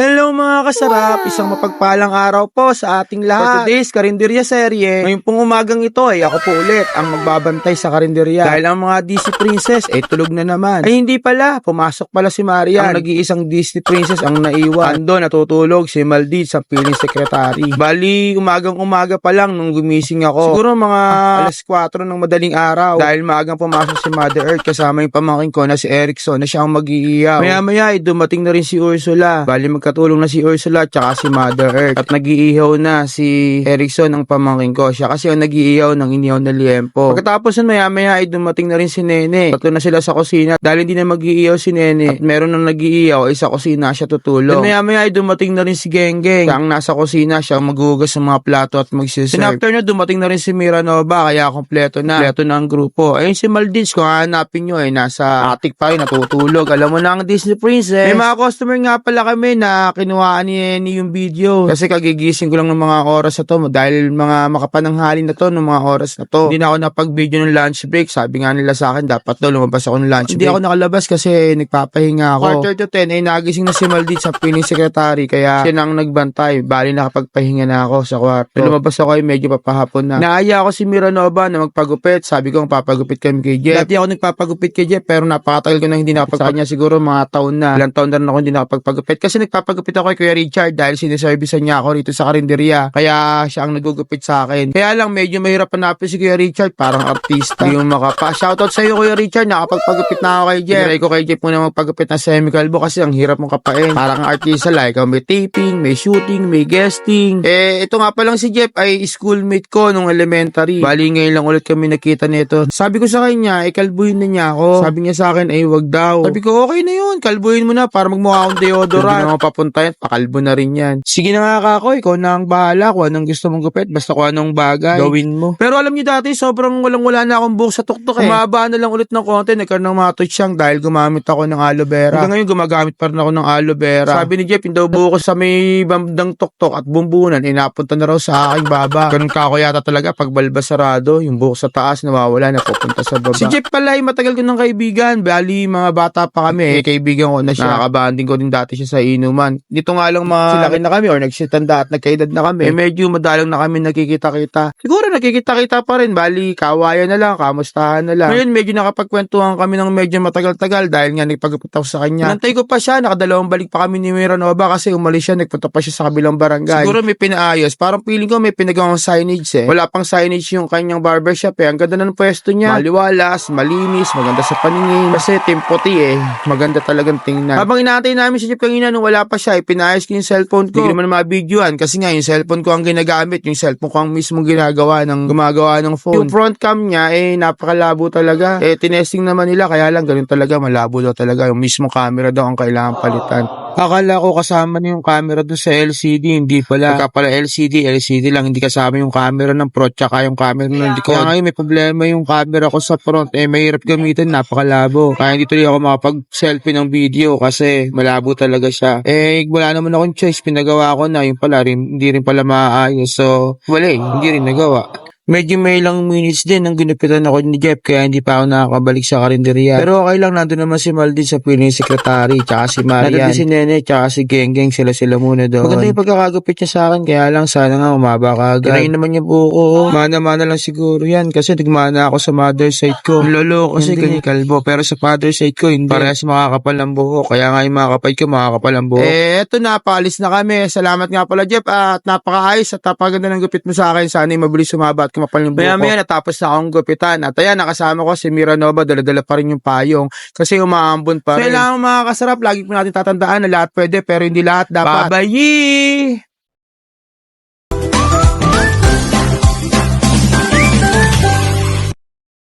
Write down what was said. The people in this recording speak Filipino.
Hello mga kasarap, isang mapagpalang araw po sa ating lahat. For today's Karinderya serye, ngayon pong umagang ito ay ako po ulit ang magbabantay sa Karinderya. Dahil ang mga Disney Princess ay tulog na naman. Ay hindi pala, pumasok pala si Marian. Ang nag-iisang Disney Princess ang naiwan. Ando natutulog si Maldid sa piling secretary. Bali, umagang umaga pa lang nung gumising ako. Siguro mga alas 4 ng madaling araw. Dahil maagang pumasok si Mother Earth kasama yung pamangkin ko na si Erickson na siya ang mag-iiyaw. Maya-maya ay dumating na rin si Ursula. Bali magkatulong na si Ursula tsaka si Mother Earth. At nag-iihaw na si Erickson ang pamangkin ko. Siya kasi ang nag-iihaw ng inihaw na liempo. Pagkatapos nun maya-maya ay dumating na rin si Nene. Tatlo na sila sa kusina. Dahil hindi na mag-iihaw si Nene. At meron nang nag-iihaw ay sa kusina siya tutulong. Then maya-maya ay dumating na rin si Genggeng. Siya ang nasa kusina. Siya ang maghugas ng mga plato at magsiserve. Then after na dumating na rin si Miranova. Kaya kompleto na. Kompleto na ang grupo. Ayun si Maldives kung hanapin nyo ay nasa attic pa rin natutulog. Alam mo na ang Disney Princess. May mga customer nga pala kami na kinuhaan ni Nenny yung video. Kasi kagigising ko lang ng mga oras na to dahil mga makapananghali na to ng mga oras na to. Hindi na ako napag-video ng lunch break. Sabi nga nila sa akin, dapat daw lumabas ako ng lunch break. Hindi ako nakalabas kasi nagpapahinga ako. Quarter to 10 ay nagising na si Maldit sa piling secretary kaya siya nang nagbantay. Bali nakapagpahinga na ako sa kwarto. Lumabas ako ay medyo papahapon na. Naaya ako si Miranova na magpagupit. Sabi ko papagupit kami kay Jeff. Dati ako nagpapagupit kay Jeff pero napakatagal ko na hindi nakapag sa kanya siguro mga taon na. Ilang taon na rin ako hindi nakapagpagupit. Kasi nagpapagupit ako kay Kuya Richard dahil siniservisan niya ako rito sa karinderya. Kaya siya ang nagugupit sa akin. Kaya lang medyo mahirap hanapin si Kuya Richard. Parang artista. Hindi mo makapa. Shoutout sa iyo Kuya Richard. Nakapagpagupit na ako kay Jeff. Tinry ko kay Jeff muna magpagupit ng semi-calvo kasi ang hirap mong kapain. Parang artista like. Ikaw may taping, may shooting, may guesting. Eh, ito nga pa lang si Jeff ay schoolmate ko nung elementary. Bali ngayon lang ulit kami nakita nito. Sabi ko sa kanya, eh kalbuhin na niya ako. Sabi niya sa akin, ay wag daw. Sabi ko, okay na yun. Kalbuhin mo na para magmukha akong deodorant. Hindi na papunta yan. Pakalbo na rin yan. Sige na nga kako, ikaw na ang bahala kung anong gusto mong gupit. Basta kung anong bagay. Gawin mo. Pero alam niyo dati, sobrang walang wala na akong buhok sa tuktok eh. Umaba na lang ulit ng konti. Nagkaroon ng mga tutsang dahil gumamit ako ng aloe vera. Hanggang ngayon gumagamit pa rin ako ng aloe vera. Sabi ni Jeff, daw buhok ko sa may bandang tuktok at bumbunan, inapunta na raw sa aking baba. Ganun ka ako yata talaga pag balbasarado, yung buhok sa taas nawawala na pupunta sa baba. Si Jeff pala ay matagal ko ng kaibigan. Bali, mga bata pa kami. Eh, kaibigan ko na siya. Nakakabanding ko din dati siya sa inuman. Dito nga lang mga silaki na kami or nagsitanda at nagkaedad na kami. Eh, medyo madalang na kami nakikita-kita. Siguro nakikita-kita pa rin. Bali, kawayan na lang, kamustahan na lang. Ngayon, medyo nakapagkwentuhan kami ng medyo matagal-tagal dahil nga nagpagupit ako sa kanya. Nantay ko pa siya, nakadalawang balik pa kami ni Miranova kasi umalis siya, nagpunta pa siya sa kabilang barangay. Siguro may pinaayos. Parang feeling ko may pinagawang signage eh. Wala pang signage yung kanyang barbershop eh. Ang ganda ng pwesto niya. Maliwalas, malinis, maganda sa paningin. Kasi team puti eh. Maganda talagang tingnan. Habang inaantay namin si Jeff kanina nung wala pa siya, eh, pinayos ko yung cellphone ko. Hindi ko naman mabidyoan kasi nga yung cellphone ko ang ginagamit. Yung cellphone ko ang mismo ginagawa ng gumagawa ng phone. Yung front cam niya eh napakalabo talaga. Eh tinesting naman nila kaya lang ganun talaga malabo daw talaga. Yung mismo camera daw ang kailangan palitan. Akala ko kasama na yung camera doon sa LCD, hindi pala. Pagka pala LCD, LCD lang, hindi kasama yung camera ng Pro tsaka yung camera ng likod. Kaya ngayon may problema yung camera ko sa front, eh mahirap gamitin, napakalabo. Kaya hindi tuloy ako makapag-selfie ng video kasi malabo talaga siya. Eh wala naman akong choice, pinagawa ko na, yung pala rin, hindi rin pala maayos. So, wala eh, hindi rin nagawa. Medyo may ilang minutes din ang ginupitan ako ni Jeff kaya hindi pa ako nakakabalik sa karinderya. Pero okay lang, nandun naman si Maldin sa piling secretary, tsaka si Marian. Nandun din si Nene, tsaka si Genggeng, sila sila muna doon. Maganda yung pagkakagupit niya sa akin, kaya lang sana nga umaba ka agad. Kinain naman niya buko ko. Mana-mana lang siguro yan kasi nagmana ako sa mother side ko. Ang lolo ko kasi ganyan kalbo. Pero sa father side ko, hindi. Parehas makakapal ng buhok. Kaya nga yung mga kapatid ko, makakapal ng buhok. Eh, eto na, paalis na kami. Salamat nga pala, Jeff. At napakaayos at napaganda ng gupit mo sa akin. Sana mabilis sumaba at kumapal yung buhok Maya maya natapos na akong gupitan. At ayan, nakasama ko si Miranova. Dala-dala pa rin yung payong. Kasi umaambon pa rin. Kailangan mga kasarap, lagi po natin tatandaan na lahat pwede pero hindi lahat dapat. Babayi!